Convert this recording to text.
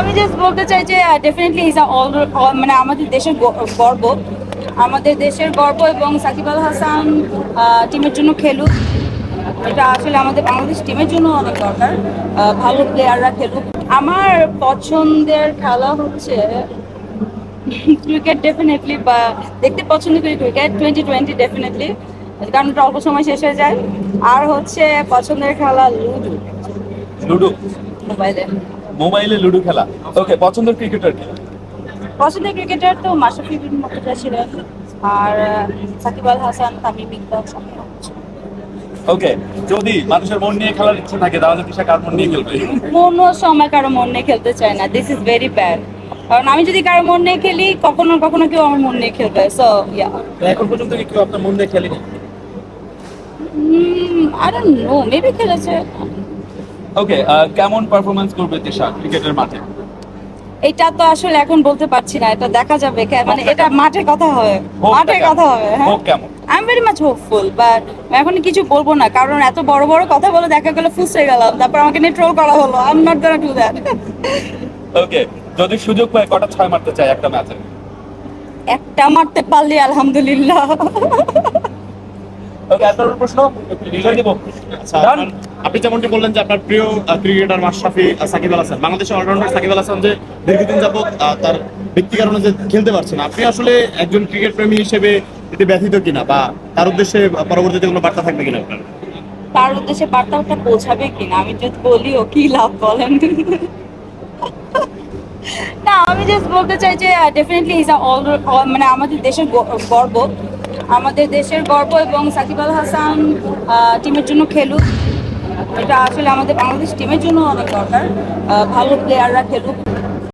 আমি জাস্ট বলতে চাই যে ডেফিনেটলি ইজ অল মানে আমাদের দেশের গর্ব। আমাদের দেশের গর্ব এবং সাকিব আল হাসান টিমের জন্য খেলুক। এটা আসলে আমাদের বাংলাদেশ টিমের জন্য অনেক দরকার। ভালো প্লেয়াররা খেলুক। আমার পছন্দের খেলা হচ্ছে ক্রিকেট ডেফিনেটলি বা দেখতে পছন্দ করি ক্রিকেট টোয়েন্টি টোয়েন্টি ডেফিনেটলি কারণ এটা অল্প সময় শেষ হয়ে যায়। আর হচ্ছে পছন্দের খেলা লুডো। লুডো। মোবাইলে মোবাইলে লুডো খেলা। ওকে পছন্দের ক্রিকেটার কি? পছন্দের ক্রিকেটার তো মাশরাফি বিন মুর্তজা ছিলেন আর সাকিব আল হাসান তামিম ইকবাল ওকে যদি মানুষের মন নিয়ে খেলার ইচ্ছা থাকে তাহলে তিশা কার মন নিয়ে খেলবে? কোনো সময় কারও মন নিয়ে খেলতে চায় না দিস ইজ ভেরি ব্যাড কারণ আমি যদি কারও মন নিয়ে খেলি কখনো কখনো কেউ আমার মন নিয়ে খেলবে সো ইয়া এখন পর্যন্ত কি কেউ আপনার মন নিয়ে খেলেনি? আই ডোন্ট নো মেবি খেলেছে। ওকে কেমন পারফরমেন্স করবে তিশা ক্রিকেটের মাঠে? এটা তো আসলে এখন বলতে পারছি না এটা দেখা যাবে মানে এটা মাঠে কথা হবে মাঠে কথা হবে হ্যাঁ। I am very much hopeful but এখন কিছু বলব না কারণ এত বড় বড় কথা বলে দেখা গেল ফুসে গেলাম তারপর আমাকে নিয়ে ট্রোল করা হলো I am not gonna do that okay যদি সুযোগ পায় কটা ছয় মারতে চাই একটা ম্যাচে? একটা মারতে পারলি আলহামদুলিল্লাহ। ওকে এত প্রশ্ন? ছেড়ে দিব। আচ্ছা আপনি যেমনটি বললেন যে আপনার প্রিয় ক্রিকেটার মাশরাফি সাকিব আল হাসান বাংলাদেশের অলরাউন্ডার সাকিব আল হাসান যে দীর্ঘদিন যাবত তার ব্যক্তি কারণে যে খেলতে পারছেন আপনি আসলে একজন ক্রিকেট প্রেমী হিসেবে এতে ব্যথিত কিনা বা তার উদ্দেশ্যে পরবর্তীতে কোনো বার্তা থাকবে কিনা আপনার? তার উদ্দেশ্যে বার্তাটা পৌঁছাবে কিনা? আমি যদি বলি ও কি লাভ বলেন? না আমি জাস্ট বলতে চাই যে ডেফিনেটলি ইজ অল মানে আমাদের দেশের গর্ব। আমাদের দেশের গর্ব এবং সাকিব আল হাসান টিমের জন্য খেলুক। এটা আসলে আমাদের বাংলাদেশ টিমের জন্য অনেক দরকার। ভালো প্লেয়াররা খেলুক।